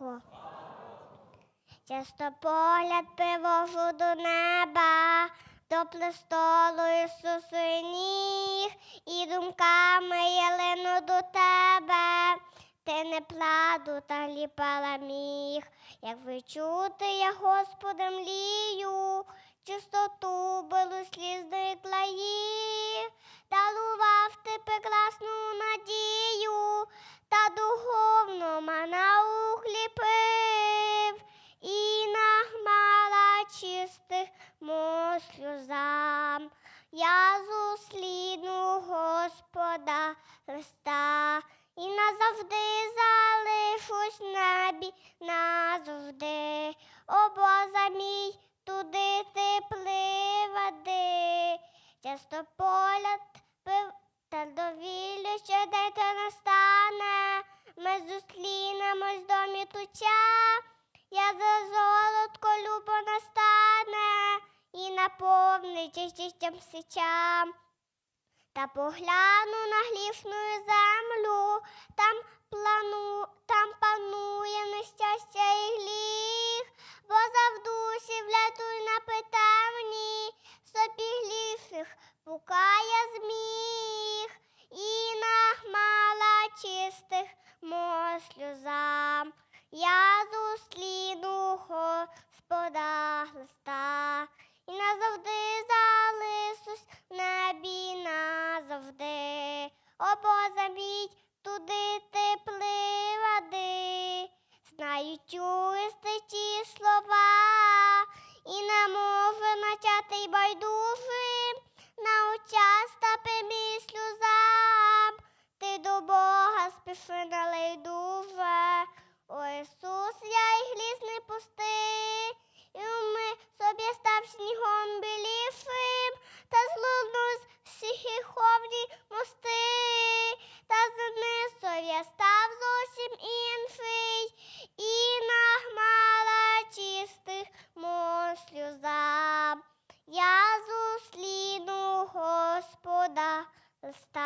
Богу. Часто погляд привожу до неба, до престолу Ісусу ніг, і думками я до тебе. Ти не пладу та ліпала міг, як ви чути, я Господа млію, чистоту белу назавжди залишусь небі, назавжди. О Боже мій, туди ти приведи. Часто погляд пив та довілля, що де то настане. Ми зустрінемось в домі туча, я за золотко любо настане і наповнить чистим сичам. Та погляну на грішну землю, там плану, там панує está